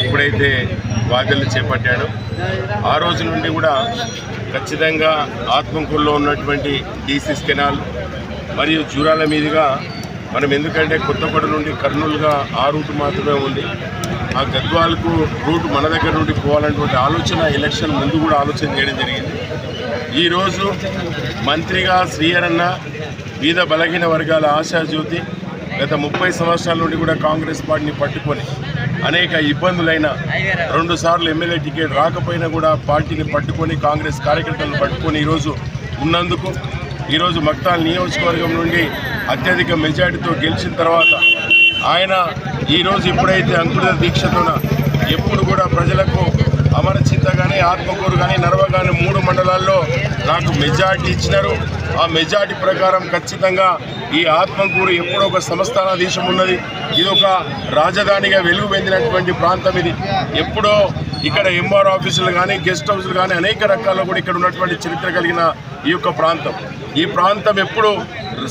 ఎప్పుడైతే బాధ్యతలు చేపట్టాడో ఆ రోజు నుండి కూడా ఖచ్చితంగా ఆత్మకూరులో ఉన్నటువంటి డీసీస్ కెనాల్ మరియు జూరాల మీదుగా మనం ఎందుకంటే కొత్తపడ నుండి కర్నూలుగా ఆ రూట్ మాత్రమే ఉంది. ఆ గద్వాలకు రూట్ మన దగ్గర నుండి పోవాలన్నటువంటి ఆలోచన ఎలక్షన్ ముందు కూడా ఆలోచన చేయడం జరిగింది. ఈరోజు మంత్రిగా శ్రీహరన్న వివిధ బలహీన వర్గాల ఆశాజ్యోతి గత ముప్పై సంవత్సరాల నుండి కూడా కాంగ్రెస్ పార్టీని పట్టుకొని అనేక ఇబ్బందులైన రెండు సార్లు ఎమ్మెల్యే టికెట్ రాకపోయినా కూడా పార్టీని పట్టుకొని కాంగ్రెస్ కార్యకర్తలను పట్టుకొని ఈరోజు ఉన్నందుకు ఈరోజు మక్తాల్ నియోజకవర్గం నుండి అత్యధిక మెజార్టీతో గెలిచిన తర్వాత ఆయన ఈరోజు ఎప్పుడైతే అంకుర దీక్షతోన ఎప్పుడు కూడా ప్రజలకు అమరచింత కానీ ఆత్మకూరు కానీ నర్వ కానీ మూడు మండలాల్లో నాకు మెజార్టీ ఇచ్చినారు. ఆ మెజార్టీ ప్రకారం ఖచ్చితంగా ఈ ఆత్మకూరు ఎప్పుడో ఒక సంస్థానాధీశం ఉన్నది. ఇది ఒక రాజధానిగా వెలుగు పొందినటువంటి ప్రాంతం ఇది. ఎప్పుడో ఇక్కడ ఎంఆర్ ఆఫీసులు కానీ గెస్ట్ హౌస్లు కానీ అనేక రకాల్లో కూడా ఇక్కడ ఉన్నటువంటి చరిత్ర కలిగిన ఈ యొక్క ప్రాంతం. ఈ ప్రాంతం ఎప్పుడు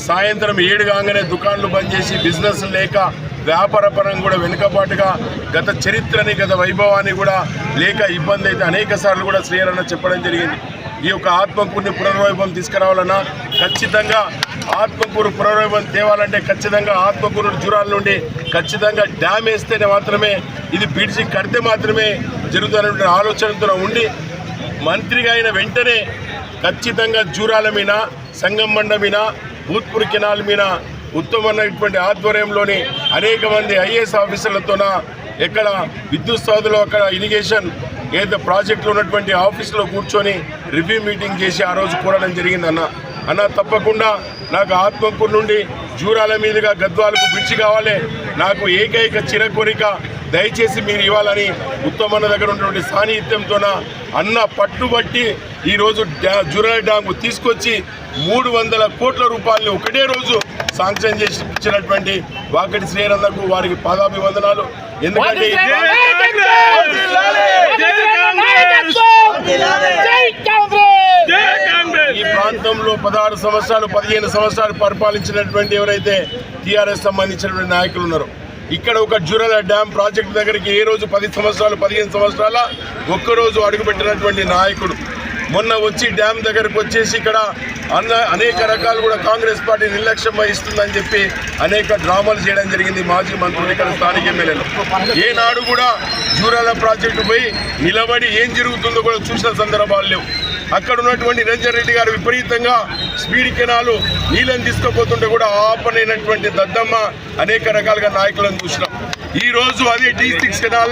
సాయంత్రం ఏడు కాగానే దుకాన్లు బంద్ చేసి బిజినెస్ లేక వ్యాపార పరంగా కూడా వెనుకబాటుగా గత చరిత్రని గత వైభవాన్ని కూడా లేక ఇబ్బంది అయితే అనేక సార్లు కూడా శ్రీహరణ చెప్పడం జరిగింది. ఈ యొక్క ఆత్మకూరుని పునర్వైభవం తీసుకురావాలన్నా ఖచ్చితంగా ఆత్మకూరు పునర్వైభవం తేవాలంటే ఖచ్చితంగా ఆత్మకూరు జూరాల నుండి ఖచ్చితంగా డ్యామ్ వేస్తేనే మాత్రమే ఇది పిడిచి కడితే మాత్రమే జరుగుతున్నటువంటి ఆలోచనతో ఉండి మంత్రిగా అయిన వెంటనే ఖచ్చితంగా జూరాల మీద సంగం మండ మీద భూత్పూర్ కెనాల్ మీద ఉత్తమమైనటువంటి ఆధ్వర్యంలోని అనేక మంది ఐఏఎస్ ఆఫీసర్లతోన ఎక్కడ విద్యుత్ సౌధలో అక్కడ ఇరిగేషన్ ఏదో ప్రాజెక్టులో ఉన్నటువంటి ఆఫీసులో కూర్చొని రివ్యూ మీటింగ్ చేసి ఆ రోజు కూడడం జరిగింది అన్న. తప్పకుండా నాకు ఆత్మకూరు నుండి జూరాల మీదుగా గద్వాలకు పిచ్చి కావాలి. నాకు ఏకైక చిర కోరిక దయచేసి మీరు ఇవ్వాలని ఉత్తమన్న దగ్గర ఉన్నటువంటి సాన్నిహిత్యంతోన అన్న పట్టుబట్టి ఈరోజు డ్యా జూరాల డ్యాము తీసుకొచ్చి మూడు వందల కోట్ల రూపాయలు ఒకటే రోజు శాంక్షన్ చేసి ఇచ్చినటువంటి వాకటి శ్రీరందకు వారికి పాదాభివందనాలు. ఎందుకంటే ఈ ప్రాంతంలో పదహారు సంవత్సరాలు పదిహేను సంవత్సరాలు పరిపాలించినటువంటి ఎవరైతే టీఆర్ఎస్ సంబంధించినటువంటి నాయకులు ఉన్నారో ఇక్కడ ఒక జురల డ్యామ్ ప్రాజెక్ట్ దగ్గరికి ఏ రోజు పది సంవత్సరాలు పదిహేను సంవత్సరాల ఒక్కరోజు అడుగుపెట్టినటువంటి నాయకుడు మొన్న వచ్చి డ్యామ్ దగ్గరకు వచ్చేసి ఇక్కడ అన్న అనేక రకాలు కూడా కాంగ్రెస్ పార్టీ నిర్లక్ష్యం వహిస్తుందని చెప్పి అనేక డ్రామాలు చేయడం జరిగింది మాజీ మంత్రులు ఇక్కడ స్థానిక ఎమ్మెల్యేలు. ఏనాడు కూడా జూరాల ప్రాజెక్టు పోయి నిలబడి ఏం జరుగుతుందో కూడా చూసిన సందర్భాలు లేవు. అక్కడ ఉన్నటువంటి నిరంజన్ రెడ్డి గారు విపరీతంగా స్పీడ్ కెనాలు నీళ్ళని తీసుకుపోతుంటే కూడా ఆపనైనటువంటి దద్దమ్మ అనేక రకాలుగా నాయకులను చూసినాం. ఈ రోజు అదే డీ సిక్స్ కెనాల్